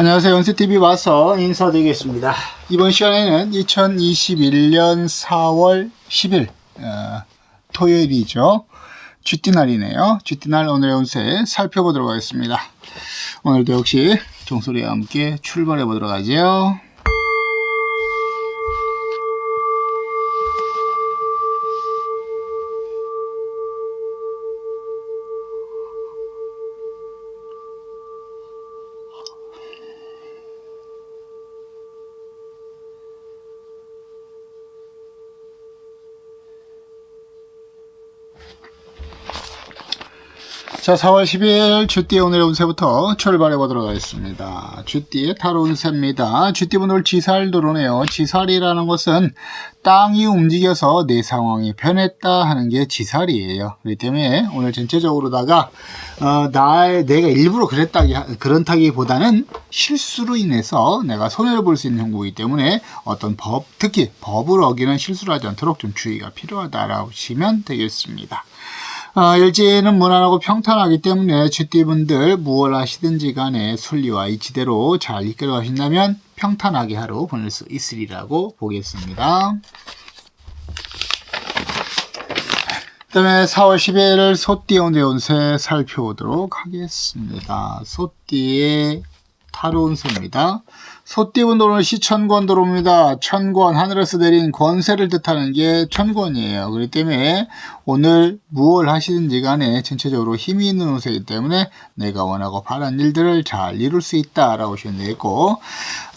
안녕하세요. 연세TV 와서 인사드리겠습니다. 이번 시간에는 2021년 4월 10일, 어, 토요일이죠. 쥐띠날이네요. 쥐띠날 오늘의 운세 살펴보도록 하겠습니다. 오늘도 역시 종소리와 함께 출발해 보도록 하죠. 자, 4월 10일 쥐띠 오늘의 운세부터 출발해 보도록 하겠습니다. 쥐띠의 타로 운세입니다. 쥐띠 분들 지살 들어오네요. 지살이라는 것은 땅이 움직여서 내 상황이 변했다 하는 게 지살이에요. 그렇기 때문에 오늘 전체적으로다가 어, 나의 내가 일부러 그랬다 그런다기보다는 실수로 인해서 내가 손해를 볼 수 있는 형국이기 때문에 어떤 법 특히 법을 어기는 실수를 하지 않도록 좀 주의가 필요하다라고 보시면 되겠습니다. 어, 일지는 무난하고 평탄하기 때문에 쥐띠분들 무엇을 하시든지 간에 순리와 이치대로 잘 이끌어 가신다면 평탄하게 하루 보낼 수 있으리라고 보겠습니다. 그 다음에 4월 10일 소띠 온대 운세 살펴보도록 하겠습니다. 소띠의 타로 운세입니다. 소띠분 오늘 시천권 들어옵니다. 천권, 하늘에서 내린 권세를 뜻하는 게 천권이에요. 그렇기 때문에 오늘 무엇을 하시든지 간에 전체적으로 힘이 있는 운세이기 때문에 내가 원하고 바란 일들을 잘 이룰 수 있다라고 보시면 되겠고,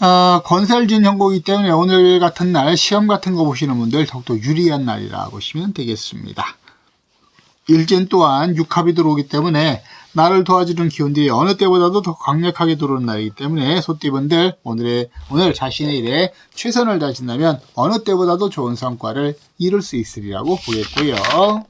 어, 권세를 진 형국이기 때문에 오늘 같은 날 시험 같은 거 보시는 분들 더욱더 유리한 날이라고 보시면 되겠습니다. 일진 또한 육합이 들어오기 때문에 나를 도와주는 기운들이 어느 때보다도 더 강력하게 들어오는 날이기 때문에 소띠분들 오늘의 오늘 자신의 일에 최선을 다하신다면 어느 때보다도 좋은 성과를 이룰 수 있으리라고 보겠고요.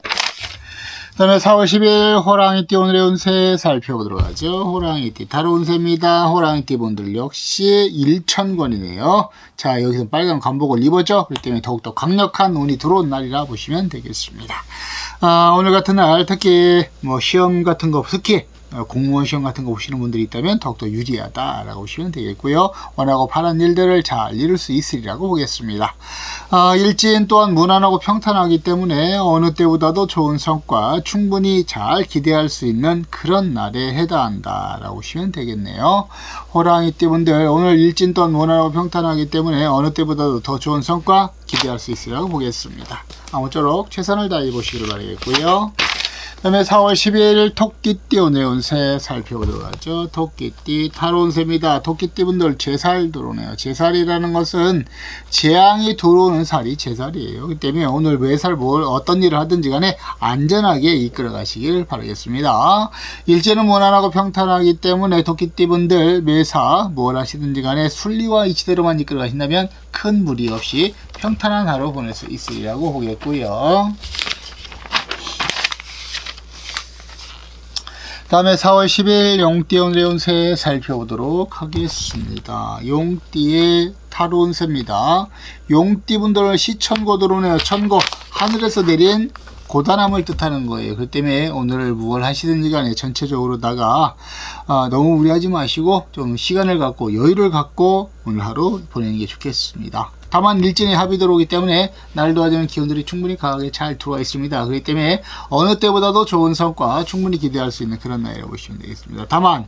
그 다음에 4월 10일 호랑이띠 오늘의 운세 살펴보도록 하죠. 호랑이띠 다른 운세입니다. 호랑이띠 분들 역시 1천권이네요. 자 여기서 빨간 관복을 입었죠. 그렇기 때문에 더욱더 강력한 운이 들어온 날이라 보시면 되겠습니다. 아, 오늘 같은 날 특히 뭐 시험 같은 거 특히 어, 공무원 시험 같은 거 보시는 분들이 있다면 더욱더 유리하다라고 보시면 되겠고요. 원하고 바란 일들을 잘 이룰 수 있으리라고 보겠습니다. 아, 일진 또한 무난하고 평탄하기 때문에 어느 때보다도 좋은 성과 충분히 잘 기대할 수 있는 그런 날에 해당한다라고 보시면 되겠네요. 호랑이 띠분들 오늘 일진 또한 무난하고 평탄하기 때문에 어느 때보다도 더 좋은 성과 기대할 수 있으리라고 보겠습니다. 아무쪼록 최선을 다해 보시길 바라겠고요. 다음에 4월 12일 토끼띠 오늘 운세 살펴보도록 하죠. 토끼띠 타로 운세입니다. 토끼띠 분들 제살 들어오네요. 제살이라는 것은 재앙이 들어오는 살이 제살이에요. 그 때문에 오늘 매살 뭘 어떤 일을 하든지 간에 안전하게 이끌어 가시길 바라겠습니다. 일제는 무난하고 평탄하기 때문에 토끼띠 분들 매사 뭘 하시든지 간에 순리와 이치대로만 이끌어 가신다면 큰 무리 없이 평탄한 하루 보낼 수 있으리라고 보겠고요. 다음에 4월 10일 용띠 오늘의 운세 살펴보도록 하겠습니다. 용띠의 타로 운세입니다. 용띠 분들은 시천고 들어오네요. 천고 하늘에서 내린 고단함을 뜻하는 거예요. 그 때문에 오늘 무엇 하시든지 간에 전체적으로다가 아, 너무 무리하지 마시고 좀 시간을 갖고 여유를 갖고 오늘 하루 보내는 게 좋겠습니다. 다만 일진의 합이 들어오기 때문에 날 도와주는 기운들이 충분히 강하게 잘 들어와 있습니다. 그렇기 때문에 어느 때보다도 좋은 성과 충분히 기대할 수 있는 그런 날이라고 보시면 되겠습니다. 다만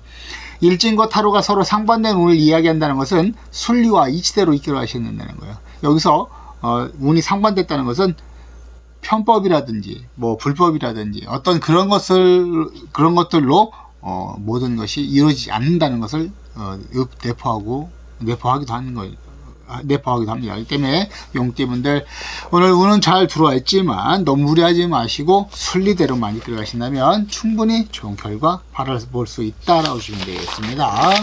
일진과 타로가 서로 상반된 운을 이야기한다는 것은 순리와 이치대로 이끌어 가시는다는 거예요. 여기서 어, 운이 상반됐다는 것은 편법이라든지 뭐 불법이라든지 어떤 그런 것을 그런 것들로 어, 모든 것이 이루어지지 않는다는 것을 어, 내포하고 내포하기도 하는 거예요. 내포하기도 합니다. 그렇기 때문에 용띠분들 오늘 운은 잘 들어와 있지만 너무 무리하지 마시고 순리대로만 이끌어 가신다면 충분히 좋은 결과 바라볼 수 있다라고 보시면 되겠습니다.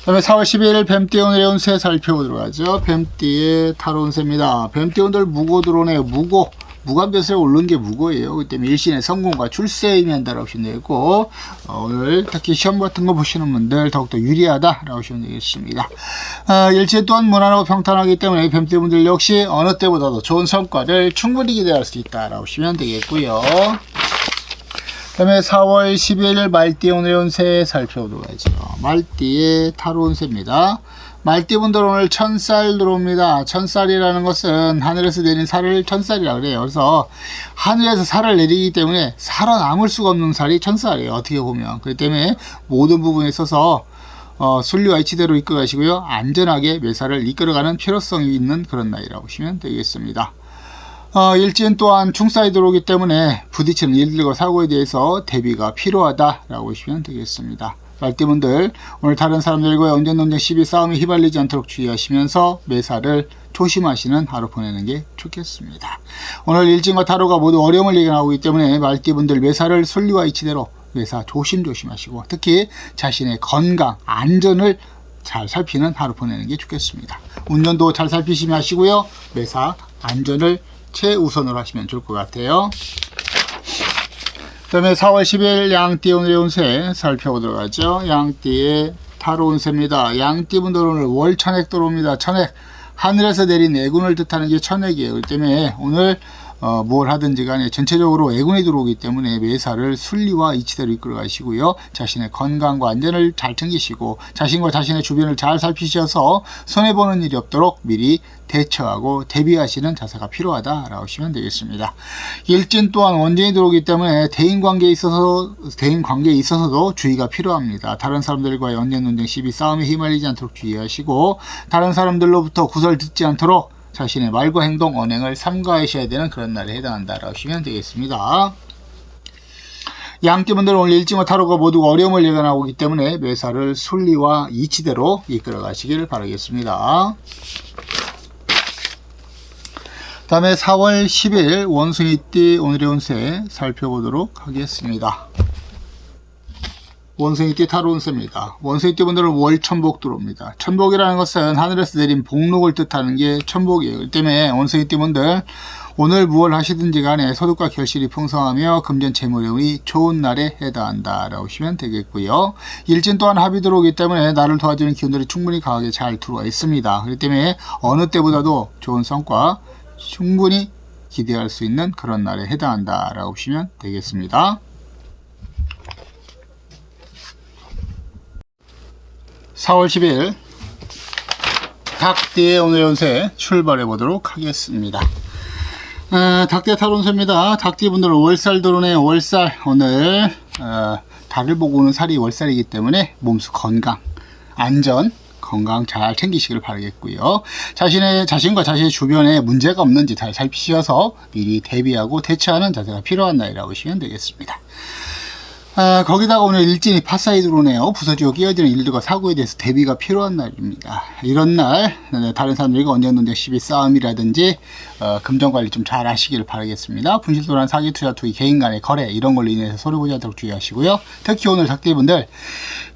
그다음에 4월 12일 뱀띠 오늘의 운세 살펴보도록 하죠. 뱀띠의 타로 운세입니다. 뱀띠 오늘 무고 들어오네요. 무고. 무관별세에 오른 게 무고예요. 그 때문에 일신의 성공과 출세에 의미한다라고 보시면 되고 어, 오늘 특히 시험 같은 거 보시는 분들 더욱더 유리하다라고 보시면 되겠습니다. 어, 일체 또한 무난하고 평탄하기 때문에 뱀띠분들 역시 어느 때보다도 좋은 성과를 충분히 기대할 수 있다라고 보시면 되겠고요. 그다음에 4월 12일 말띠 오늘의 운세 살펴보도록 하죠. 말띠의 타로 운세입니다. 말띠분들 오늘 천살 들어옵니다. 천살이라는 것은 하늘에서 내린 살을 천살이라 그래요. 그래서 하늘에서 살을 내리기 때문에 살아남을 수가 없는 살이 천살이에요. 어떻게 보면. 그렇기 때문에 모든 부분에 있어서 어, 순리와 이치대로 이끌어 가시고요. 안전하게 매사를 이끌어가는 필요성이 있는 그런 나이라고 보시면 되겠습니다. 어, 일진 또한 중사에 들어오기 때문에 부딪히는 일들과 사고에 대해서 대비가 필요하다라고 보시면 되겠습니다. 말띠분들 오늘 다른 사람들과의 언쟁 논쟁 시비 싸움에 휘말리지 않도록 주의하시면서 매사를 조심하시는 하루 보내는 게 좋겠습니다. 오늘 일진과 타로가 모두 어려움을 예견하고 있기 때문에 말띠분들 매사를 순리와 이치대로 매사 조심조심하시고 특히 자신의 건강, 안전을 잘 살피는 하루 보내는 게 좋겠습니다. 운전도 잘 살피시면 하시고요. 매사 안전을 최우선으로 하시면 좋을 것 같아요. 그 다음에 4월 10일 양띠 오늘의 운세 살펴보도록 하죠. 양띠의 타로 운세입니다. 양띠 분들 오늘 월 천액 들어옵니다. 천액. 하늘에서 내린 애군을 뜻하는 게 천액이에요. 그렇기 때문에 오늘 어, 뭘 하든지 간에 전체적으로 애군이 들어오기 때문에 매사를 순리와 이치대로 이끌어 가시고요. 자신의 건강과 안전을 잘 챙기시고 자신과 자신의 주변을 잘 살피셔서 손해보는 일이 없도록 미리 대처하고 대비하시는 자세가 필요하다라고 하시면 되겠습니다. 일진 또한 원진이 들어오기 때문에 대인 관계에 있어서 대인 관계에 있어서도 주의가 필요합니다. 다른 사람들과의 언쟁 논쟁 시비 싸움에 휘말리지 않도록 주의하시고 다른 사람들로부터 구설 듣지 않도록 자신의 말과 행동, 언행을 삼가하셔야 되는 그런 날에 해당한다라고 하시면 되겠습니다. 양띠분들은 오늘 일징어 타로가 모두 어려움을 예견하고 있기 때문에 매사를 순리와 이치대로 이끌어 가시기를 바라겠습니다. 다음에 4월 10일 원숭이띠 오늘의 운세 살펴보도록 하겠습니다. 원숭이띠 타로 운세입니다. 원숭이띠 분들은 월 천복 들어옵니다. 천복이라는 것은 하늘에서 내린 복록을 뜻하는 게 천복이에요. 그렇기 때문에 원숭이띠 분들 오늘 무엇 하시든지 간에 소득과 결실이 풍성하며 금전 재물의 운이 좋은 날에 해당한다 라고 보시면 되겠고요. 일진 또한 합이 들어오기 때문에 나를 도와주는 기운들이 충분히 강하게 잘 들어와 있습니다. 그렇기 때문에 어느 때보다도 좋은 성과 충분히 기대할 수 있는 그런 날에 해당한다 라고 보시면 되겠습니다. 4월 10일 닭띠의 오늘 연세 출발해 보도록 하겠습니다. 어, 닭띠 타론세입니다. 닭띠 분들은 월살 들어오네 월살 오늘 어, 달을 보고 오는 살이 월살이기 때문에 몸수 건강 안전 건강 잘 챙기시길 바라겠고요. 자신의 자신과 자신의 주변에 문제가 없는지 잘 살피셔서 미리 대비하고 대처하는 자세가 필요한 날이라고 보시면 되겠습니다. 아, 거기다가 오늘 일진이 파사이 들어오네요. 부서지고 끼어지는 일들과 사고에 대해서 대비가 필요한 날입니다. 이런 날 네, 다른 사람들과 논쟁 시비 싸움이라든지 어, 금전 관리 좀 잘 하시기를 바라겠습니다. 분실도란 사기 투자 투기 개인 간의 거래 이런 걸로 인해서 소리 보지 않도록 주의하시고요. 특히 오늘 닭띠분들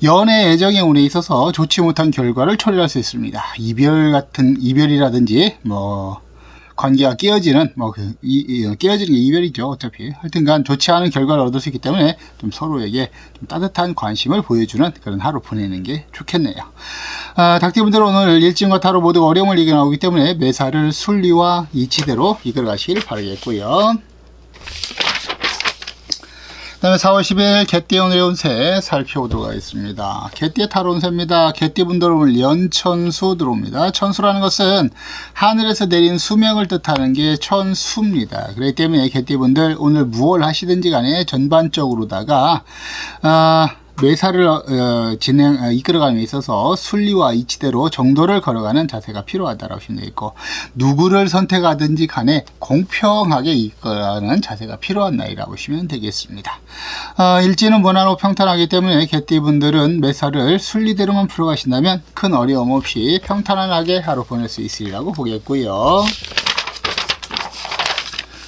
연애 애정의 운에 있어서 좋지 못한 결과를 초래할 수 있습니다. 이별 같은 이별이라든지 뭐 관계가 깨어지는 뭐그 깨어지는 게 이별이죠 어차피. 하여튼간 좋지 않은 결과를 얻을 수 있기 때문에 좀 서로에게 좀 따뜻한 관심을 보여주는 그런 하루 보내는 게 좋겠네요. 아, 닭띠분들 오늘 일진과 타로 모두 어려움을 이겨나오기 때문에 매사를 순리와 이치대로 이끌어 가시길 바라겠고요 다음에 4월 10일 개띠 오늘의 운세 살펴보도록 하겠습니다. 개띠의 타로 운세입니다. 개띠 분들 오늘 연천수 들어옵니다. 천수라는 것은 하늘에서 내린 수명을 뜻하는 게 천수입니다. 그렇기 때문에 개띠 분들 오늘 무엇 하시든지 간에 전반적으로다가 아, 매사를 어, 진행 어, 이끌어감에 있어서 순리와 이치대로 정도를 걸어가는 자세가 필요하다라고 보시면 되겠고 누구를 선택하든지 간에 공평하게 이끌어가는 자세가 필요한 나이라고 보시면 되겠습니다. 어, 일지는 무난하고 평탄하기 때문에 개띠분들은 매사를 순리대로만 풀어가신다면 큰 어려움 없이 평탄하게 하루 보낼 수 있으리라고 보겠고요.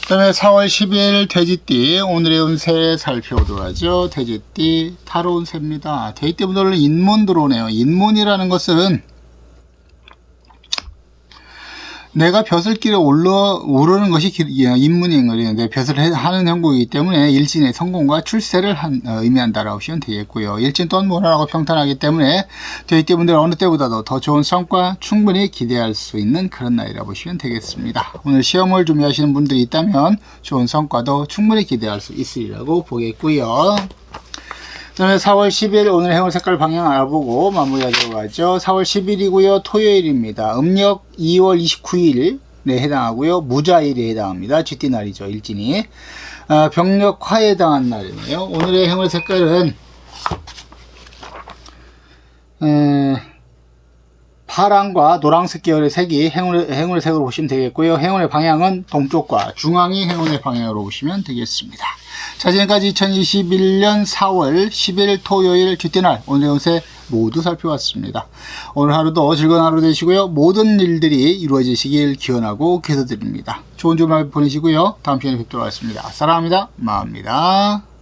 그 다음에 4월 10일 돼지띠 오늘의 운세 살펴보도록 하죠. 돼지띠 타로 운세입니다. 돼지띠 분들은 인문 들어오네요. 인문이라는 것은 내가 벼슬길에 올라 오르는 것이 인문인 거리는데 벼슬을 해- 하는 형국이기 때문에 일진의 성공과 출세를 한, 어, 의미한다라고 보시면 되겠고요. 일진 또한 무난하고 평탄하기 때문에 되있기 분들 어느 때보다도 더 좋은 성과 충분히 기대할 수 있는 그런 날이라고 보시면 되겠습니다. 오늘 시험을 준비하시는 분들이 있다면 좋은 성과도 충분히 기대할 수 있으리라고 보겠고요. 그다음에 4월 10일 오늘 행운 색깔 방향 알아보고 마무리하도록 하죠. 4월 10일이고요. 토요일입니다. 음력 2월 29일에 해당하고요. 무자일에 해당합니다. 쥐띠 날이죠. 일진이. 아, 병력화에 해당한 날이네요. 오늘의 행운 색깔은 에, 파랑과 노란색 계열의 색이 행운의, 행운의 색으로 보시면 되겠고요. 행운의 방향은 동쪽과 중앙이 행운의 방향으로 보시면 되겠습니다. 자, 지금까지 2021년 4월 10일 토요일 쥐띠날 오늘 운세 모두 살펴봤습니다. 오늘 하루도 즐거운 하루 되시고요. 모든 일들이 이루어지시길 기원하고 기도드립니다. 좋은 주말 보내시고요. 다음 시간에 뵙도록 하겠습니다. 사랑합니다. 마음입니다.